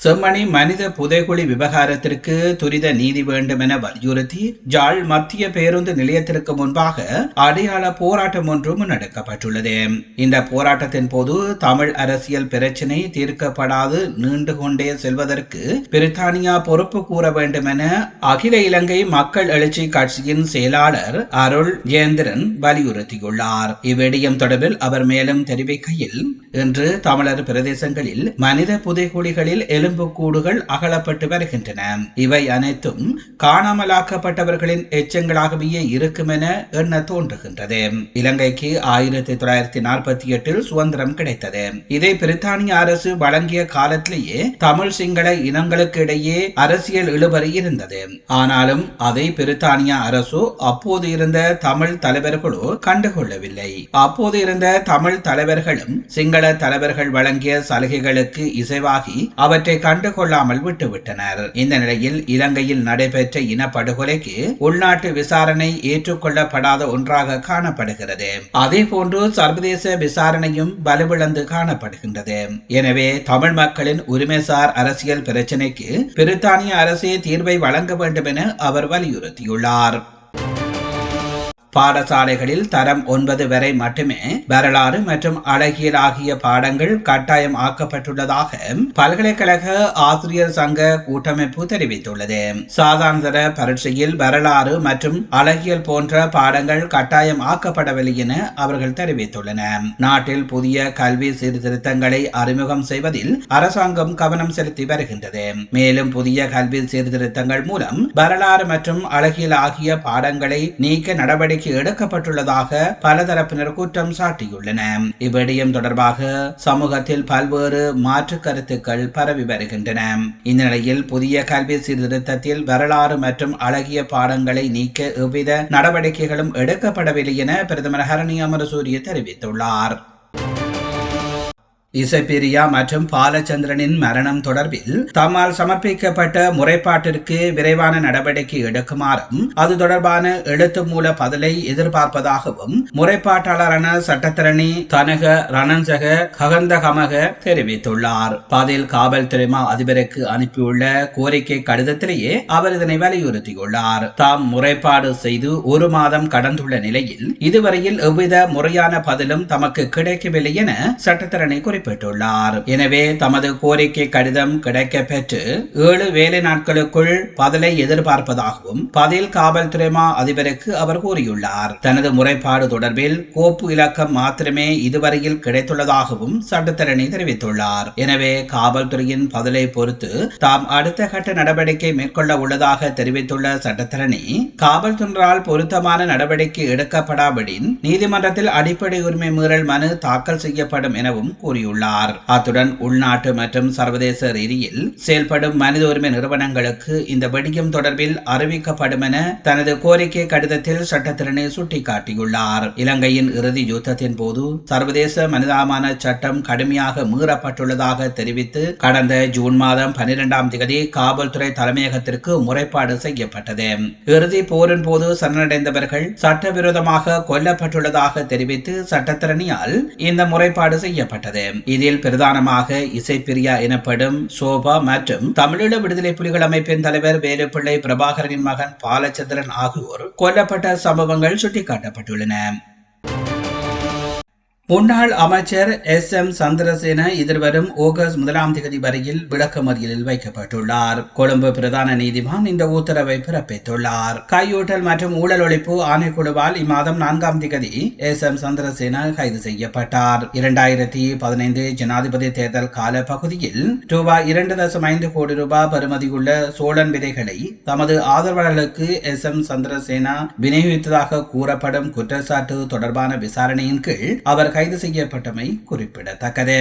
செம்மணி மனித புதைகுழி விவகாரத்திற்கு துரித நீதி வேண்டும் என வலியுறுத்தி ஜாழ் மத்திய பேருந்து நிலையத்திற்கு முன்பாக அடையாள போராட்டம் ஒன்று முன்னெடுக்கப்பட்டுள்ளது இந்த போராட்டத்தின் போது தமிழ் அரசியல் பிரச்சினை தீர்க்கப்படாது நீண்டு கொண்டே செல்வதற்கு பிரித்தானியா பொறுப்பு கூற வேண்டும் என அகில இலங்கை மக்கள் எழுச்சி கட்சியின் செயலாளர் அருள் ஜெயந்திரன் வலியுறுத்தியுள்ளார். இவ்விடயம் தொடர்பில் அவர் மேலும் தெரிவிக்கையில் இன்று தமிழர் பிரதேசங்களில் மனித புதைகுழிகளில் எலும்புக்கூடுகள் அகலப்பட்டு வருகின்றன. இவை அனைத்தும் காணாமலாக்கப்பட்டவர்களின் எச்சங்களாகவே இருக்கும் என எண்ண தோன்றுகின்றது. இலங்கைக்கு ஆயிரத்தி தொள்ளாயிரத்தி நாற்பத்தி எட்டில் சுதந்திரம் கிடைத்தது. இதை பிரித்தானிய அரசு வழங்கிய காலத்திலேயே தமிழ் சிங்கள இனங்களுக்கு இடையே அரசியல் இழுபறி இருந்தது. ஆனாலும் அதை பிரித்தானிய அரசு அப்போது இருந்த தமிழ் தலைவர்களோ கண்டுகொள்ளவில்லை. அப்போது இருந்த தமிழ் தலைவர்களும் சிங்கள தலைவர்கள் வழங்கிய சலுகைகளுக்கு இசைவாகி அவற்றை கண்டுகொள்ளாமல் விட்டுவிட்டனர். இந்த நிலையில் இலங்கையில் நடைபெற்ற இனப்படுகொலைக்கு உள்நாட்டு விசாரணை ஏற்றுக்கொள்ளப்படாத ஒன்றாக காணப்படுகிறது. அதே போன்று சர்வதேச விசாரணையும் வலுவிழந்து காணப்படுகின்றது. எனவே தமிழ் மக்களின் உரிமைசார் அரசியல் பிரச்சினைக்கு பிரித்தானிய அரசே தீர்வை வழங்க வேண்டும் என அவர் வலியுறுத்தியுள்ளார். பாடசாலைகளில் தரம் ஒன்பது வரை மட்டுமே வரலாறு மற்றும் அழகியல் ஆகிய பாடங்கள் கட்டாயம் ஆக்கப்பட்டுள்ளதாக பல்கலைக்கழக ஆசிரியர் சங்க கூட்டமைப்பு தெரிவித்துள்ளது. சாதாரண பரீட்சையில் வரலாறு மற்றும் அழகியல் போன்ற பாடங்கள் கட்டாயம் ஆக்கப்படவில்லை என அவர்கள் தெரிவித்துள்ளனர். நாட்டில் புதிய கல்வி சீர்திருத்தங்களை அறிமுகம் செய்வதில் அரசாங்கம் கவனம் செலுத்தி வருகின்றது. மேலும் புதிய கல்வி சீர்திருத்தங்கள் மூலம் வரலாறு மற்றும் அழகியல் ஆகிய பாடங்களை நீக்க நடவடிக்கை நடவடிக்கை எடுக்கப்பட்டுள்ளதாக பலதரப்பினர் குற்றம் சாட்டியுள்ளனர் இவ்விடயம் தொடர்பாக சமூகத்தில் பல்வேறு மாற்று கருத்துக்கள் பரவி வருகின்றன. இந்த நிலையில் புதிய கல்வி சீர்திருத்தத்தில் வரலாறு மற்றும் அழகிய பாடங்களை நீக்க எவ்வித நடவடிக்கைகளும் எடுக்கப்படவில்லை என பிரதமர் ஹரணி அமரசூரிய தெரிவித்துள்ளார். இசைப்பிரியா மற்றும் பாலச்சந்திரனின் மரணம் தொடர்பில் தம்மால் சமர்ப்பிக்கப்பட்ட முறைப்பாட்டிற்கு விரைவான நடவடிக்கை எடுக்குமாறும் அது தொடர்பான எழுத்து மூல பதிலை எதிர்பார்ப்பதாகவும் முறைப்பாட்டாளரான சட்டத்திரணி தனக ரணஞ்சக ககந்தகமக தெரிவித்துள்ளார். பதில் காவல்துறை அதிபருக்கு அனுப்பியுள்ள கோரிக்கை கடிதத்திலேயே அவர் இதனை வலியுறுத்தியுள்ளார். தாம் முறைப்பாடு செய்து ஒரு மாதம் கடந்துள்ள நிலையில் இதுவரையில் எவ்வித முறையான பதிலும் தமக்கு கிடைக்கவில்லை என சட்டத்திரணி குறிப்பிட்டார் குறிப்பிட்டுள்ளார். எனவே தமது கோரிக்கை கடிதம் கிடைக்க பெற்று ஏழு வேலை நாட்களுக்குள் பதிலை எதிர்பார்ப்பதாகவும் பதில் காவல்துறை மா அதிபருக்கு அவர் கூறியுள்ளார். தனது முறைப்பாடு தொடர்பில் கோப்பு இலக்கம் மாத்திரமே இதுவரையில் கிடைத்துள்ளதாகவும் சட்டத்தரணி தெரிவித்துள்ளார். எனவே காவல்துறையின் பதிலை பொறுத்து தாம் அடுத்த கட்ட நடவடிக்கை மேற்கொள்ள உள்ளதாக தெரிவித்துள்ள சட்டத்தரணி காவல்துறையால் பொருத்தமான நடவடிக்கை எடுக்கப்படாவிடின் நீதிமன்றத்தில் அடிப்படை உரிமை மீறல் மனு தாக்கல் செய்யப்படும் எனவும் கூறியுள்ளார். கூறியுள்ளார் அத்துடன் உள்நாட்டு மற்றும் சர்வதேச ரீதியில் செயல்படும் மனித உரிமை நிறுவனங்களுக்கு இந்த வெடியம் தொடர்பில் அறிவிக்கப்படும் என தனது கோரிக்கை கடிதத்தில் சட்டத்திறனை சுட்டிக்காட்டியுள்ளார். இலங்கையின் இறுதி யுத்தத்தின் போது சர்வதேச மனிதாமான சட்டம் கடுமையாக மீறப்பட்டுள்ளதாக தெரிவித்து கடந்த ஜூன் மாதம் பனிரெண்டாம் தேதி காவல்துறை தலைமையகத்திற்கு முறைப்பாடு செய்யப்பட்டது. இறுதி போரின் போது சரணடைந்தவர்கள் சட்டவிரோதமாக கொல்லப்பட்டுள்ளதாக தெரிவித்து சட்டத்திறனியால் இந்த முறைப்பாடு செய்யப்பட்டது. இதில் பிரதானமாக இசைப்பிரியா எனப்படும் சோபா மற்றும் தமிழீழ விடுதலை புலிகள் அமைப்பின் தலைவர் வேலுப்பிள்ளை பிரபாகரனின் மகன் பாலச்சந்திரன் ஆகியோர் கொல்லப்பட்ட சம்பவங்கள் சுட்டிக்காட்டப்பட்டுள்ளன. முன்னாள் அமைச்சர் எஸ். எம். சந்திரசேன எதிர்வரும் ஆகஸ்ட் முதலாம் தேதி வரையில் விளக்கமறியலில் வைக்கப்பட்டுள்ளார். கொழும்பு பிரதான நீதிமான் இந்த உத்தரவை பிறப்பித்துள்ளார். கையூட்டல் மற்றும் ஊழல் ஒழிப்பு ஆணைக்குழுவால் இம்மாதம் நான்காம் தேதி எஸ். எம். சந்திரசேன கைது செய்யப்பட்டார். இரண்டாயிரத்தி பதினைந்து ஜனாதிபதி தேர்தல் கால பகுதியில் ரூபாய் இரண்டு தசம் ஐந்து கோடி ரூபாய் பெறுமதியுள்ள சோழன் விதைகளை தமது ஆதரவாளர்களுக்கு எஸ். எம். சந்திரசேனா விநியோகித்ததாக கூறப்படும் குற்றச்சாட்டு தொடர்பான விசாரணையின் கீழ் அவர் கைது செய்யப்பட்டமை குறிப்பிடத்தக்கது.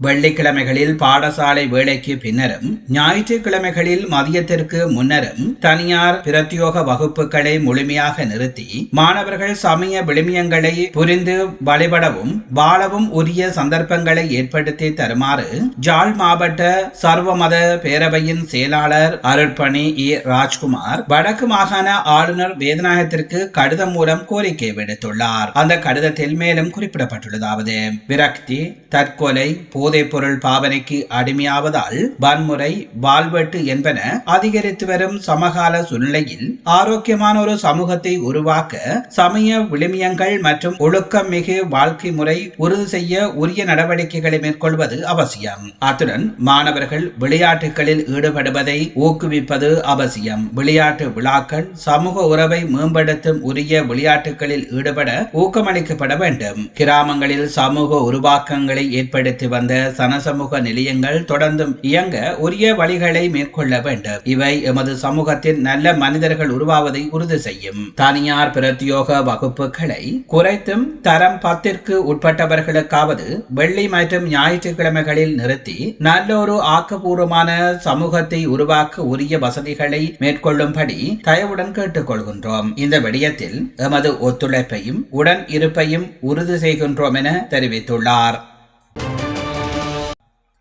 வெள்ளிக்கிழமைகளில் பாடசாலை வேலைக்கு பின்னரும் ஞாயிற்றுக்கிழமைகளில் மதியத்திற்கு முன்னரும் தனியார் பிரத்யோக வகுப்புகளை முழுமையாக நிறுத்தி மாணவர்கள் சமய விழுமியங்களை புரிந்து வழிபடவும் வாழவும் உரிய சந்தர்ப்பங்களை ஏற்படுத்தி தருமாறு ஜாழ் மாவட்ட சர்வமத பேரவையின் செயலாளர் அருட்பணி இ. ராஜ்குமார் வடக்கு மாகாண ஆளுநர் வேதநாயகத்திற்கு கடிதம் மூலம் கோரிக்கை விடுத்துள்ளார். அந்த கடிதத்தில் மேலும் குறிப்பிடப்பட்டுள்ளதாவது விரக்தி தற்கொலை போதைப்பொருள் பாவனைக்கு அடிமையாவதால் வன்முறை வாழ்வெட்டு என்பன அதிகரித்து வரும் சமகால சூழ்நிலையில் ஆரோக்கியமான ஒரு சமூகத்தை உருவாக்க சமய விழுமியங்கள் மற்றும் ஒழுக்கம் மிகு வாழ்க்கை முறை உறுதி செய்ய உரிய நடவடிக்கைகளை மேற்கொள்வது அவசியம். அத்துடன் மாணவர்கள் விளையாட்டுகளில் ஈடுபடுவதை ஊக்குவிப்பது அவசியம். விளையாட்டு விழாக்கள் சமூக உறவை மேம்படுத்தும் உரிய விளையாட்டுகளில் ஈடுபட ஊக்கமளிக்கப்பட வேண்டும். கிராமங்களில் சமூக உருவாக்கங்களை ஏற்படுத்தி வந்த சனசமூக நிலையங்கள் தொடர்ந்தும் இயங்க உரிய வழிகளை மேற்கொள்ள வேண்டும். இவை எமது சமூகத்தில் நல்ல மனிதர்கள் உருவாவதை உறுதி செய்யும். தனியார் பிரத்யோக வகுப்புகளை குறைத்தும் தரம் பத்திற்கு உட்பட்டவர்களுக்காவது வெள்ளி மற்றும் ஞாயிற்றுக்கிழமைகளில் நிறுத்தி நல்ல ஒரு ஆக்கப்பூர்வமான சமூகத்தை உருவாக்க உரிய வசதிகளை மேற்கொள்ளும்படி தயவுடன் கேட்டுக்கொள்கின்றோம். இந்த விடயத்தில் எமது ஒத்துழைப்பையும் உடன் இருப்பையும் உறுதி செய்கின்றோம் என தெரிவித்துள்ளார்.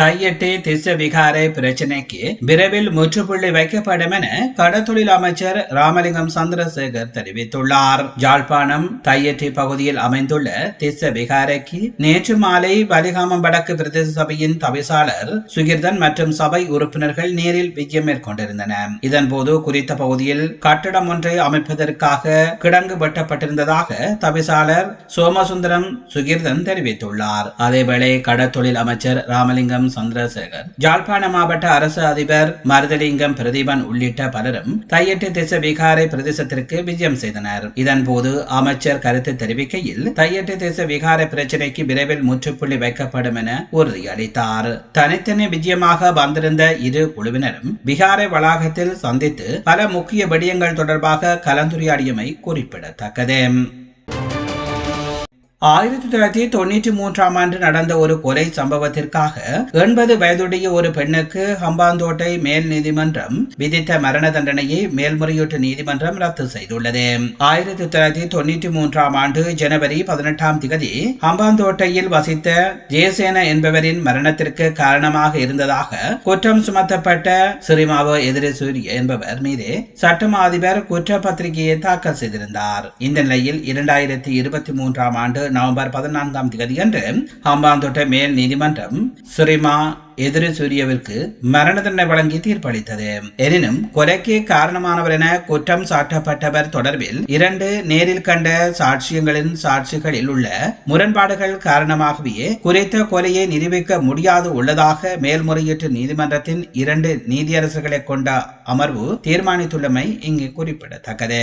தையட்டி திச விகாரை பிரச்சினைக்கு விரைவில் முற்றுப்புள்ளி வைக்கப்படும் என கடத்தொழில் அமைச்சர் ராமலிங்கம் சந்திரசேகர் தெரிவித்துள்ளார். யாழ்ப்பாணம் தையட்டி பகுதியில் அமைந்துள்ள திச விகாரைக்கு நேற்று மாலை வலிகாமம் வடக்கு பிரதேச சபையின் தவிசாளர் சுகிர்தன் மற்றும் சபை உறுப்பினர்கள் நேரில் விஜயம் மேற்கொண்டிருந்தனர். இதன்போது குறித்த பகுதியில் கட்டடம் ஒன்றை அமைப்பதற்காக கிடங்கு வெட்டப்பட்டிருந்ததாக தவிசாளர் சோமசுந்தரம் சுகிர்தன் தெரிவித்துள்ளார். அதேவேளை கடத்தொழில் அமைச்சர் ராமலிங்கம் சந்திரசேகர். ஜாழ்ப்பாண மாவட்ட அரசு அதிபர் மருதலிங்கம் பிரதீபன் உள்ளிட்ட பலரும் தையட்டு திச விகாரை பிரதேசத்திற்கு விஜயம் செய்தனர். இதன்போது அமைச்சர் கருத்து தெரிவிக்கையில் தையட்டு திச விகாரை பிரச்சினைக்கு விரைவில் முற்றுப்புள்ளி வைக்கப்படும் என உறுதியளித்தார். தனித்தனி விஜயமாக வந்திருந்த இரு குழுவினரும் விகாரை வளாகத்தில் சந்தித்து பல முக்கிய விடயங்கள் தொடர்பாக கலந்துரையாடியமை குறிப்பிடத்தக்கது. ஆயிரத்தி தொள்ளாயிரத்தி தொண்ணூற்றி மூன்றாம் ஆண்டு நடந்த ஒரு கொலை சம்பவத்திற்காக எண்பது வயதுடைய ஒரு பெண்ணுக்கு ஹம்பாந்தோட்டை மேல் நீதிமன்றம் விதித்த மரண தண்டனையை மேல்முறையீட்டு நீதிமன்றம் ரத்து செய்துள்ளது. ஆயிரத்தி தொள்ளாயிரத்தி தொண்ணூற்றி மூன்றாம் ஆண்டு ஜனவரி பதினெட்டாம் திகதி ஹம்பாந்தோட்டையில் வசித்த ஜெயசேன என்பவரின் மரணத்திற்கு காரணமாக இருந்ததாக குற்றம் சுமத்தப்பட்ட சிறிமாவோ எதிரி சூரிய என்பவர் மீது சட்டம் அதிபர் குற்றப்பத்திரிகையை தாக்கல் செய்திருந்தார். இந்த நிலையில் இரண்டாயிரத்தி இருபத்தி மூன்றாம் ஆண்டு நவம்பர் பதினான்காம் தேதியன்று ஹம்பாந்தோட்டை மேல் நீதிமன்றம் சுரிமா எதிரி சூரியவிற்கு மரண தண்டனை வழங்கி தீர்ப்பளித்தது. எனினும் கொலைக்கு காரணமானவர் என குற்றம் சாட்டப்பட்டவர் தொடர்பில் இரண்டு நேரில் கண்ட சாட்சியங்களின் சாட்சிகளில் உள்ள முரண்பாடுகள் காரணமாகவே குறித்த கொலையை நிரூபிக்க முடியாது உள்ளதாக மேல்முறையீட்டு நீதிமன்றத்தின் இரண்டு நீதியரசர்களை கொண்ட அமர்வு தீர்மானித்துள்ளமை இங்கு குறிப்பிடத்தக்கது.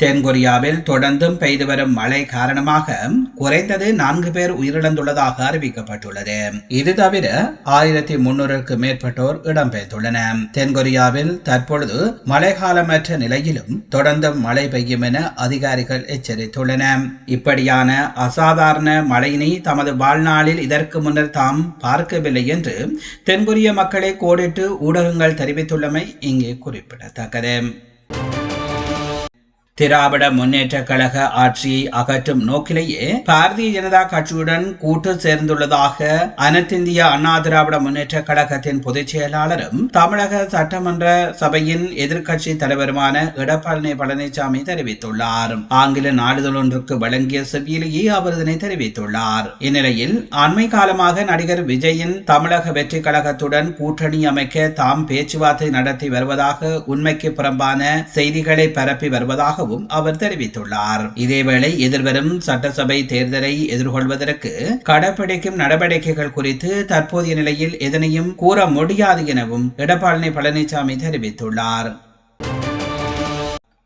தென்கொரியாவில் தொடர்ந்தும் பெய்து வரும் மழை காரணமாக குறைந்தது நான்கு பேர் உயிரிழந்துள்ளதாக அறிவிக்கப்பட்டுள்ளது. இது தவிர ஆயிரத்தி முன்னூறுக்கு மேற்பட்டோர் இடம்பெயர்ந்துள்ளனர். தென்கொரியாவில் தற்பொழுது மழைக்காலமற்ற நிலையிலும் தொடர்ந்தும் மழை பெய்யும் என அதிகாரிகள் எச்சரித்துள்ளனர். இப்படியான அசாதாரண மழையினை தமது வாழ்நாளில் இதற்கு முன்னர் தாம் பார்க்கவில்லை என்று தென்கொரிய மக்களை கோடிட்டு ஊடகங்கள் தெரிவித்துள்ளமை இங்கே குறிப்பிடத்தக்கது. திராவிட முன்னேற்ற கழக ஆட்சியை அகற்றும் நோக்கிலேயே பாரதிய ஜனதா கட்சியுடன் கூட்டு சேர்ந்துள்ளதாக அனைத்திந்திய அண்ணா திராவிட முன்னேற்ற கழகத்தின் பொதுச் செயலாளரும் தமிழக சட்டமன்ற சபையின் எதிர்க்கட்சி தலைவருமான எடப்பாடி பழனிசாமி தெரிவித்துள்ளார். ஆங்கில நாளிதழ் ஒன்றுக்கு வழங்கிய செவ்வியிலேயே அவர் இதனை தெரிவித்துள்ளார். இந்நிலையில் அண்மை காலமாக நடிகர் விஜயின் தமிழக வெற்றி கழகத்துடன் கூட்டணி அமைக்க தாம் பேச்சுவார்த்தை நடத்தி வருவதாக உண்மைக்கு புறம்பான செய்திகளை பரப்பி வருவதாக உள்ளதாகவும் அவர் தெரிவித்துள்ளார். இதேவேளை எதிர்வரும் சட்டசபை தேர்தலை எதிர்கொள்வதற்கு கடைபிடிக்கும் நடவடிக்கைகள் குறித்து தற்போதைய நிலையில் எதனையும் கூற முடியாது எனவும் எடப்பாடி பழனிசாமி தெரிவித்துள்ளார்.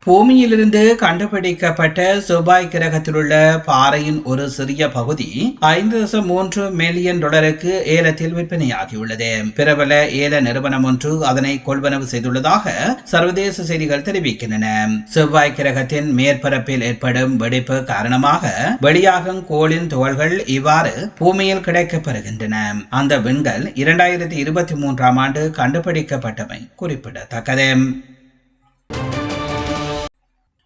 பூமியிலிருந்து கண்டுபிடிக்கப்பட்ட செவ்வாய் கிரகத்தில் உள்ள பாறையின் ஒரு சிறிய பகுதி ஐந்து தசம் மூன்று மில்லியன் டாலருக்கு ஏலத்தில் விற்பனையாகியுள்ளது. பிரபல ஏல நிறுவனம் ஒன்று அதனை கொள்வனவு செய்துள்ளதாக சர்வதேச செய்திகள் தெரிவிக்கின்றன. செவ்வாய் கிரகத்தின் மேற்பரப்பில் ஏற்படும் வெடிப்பு காரணமாக வெளியாகும் கோளின் துகள்கள் இவ்வாறு பூமியில் கிடைக்கப்பெறுகின்றன. அந்த விண்கள் இரண்டாயிரத்தி இருபத்தி மூன்றாம் ஆண்டு கண்டுபிடிக்கப்பட்டமை குறிப்பிடத்தக்கது.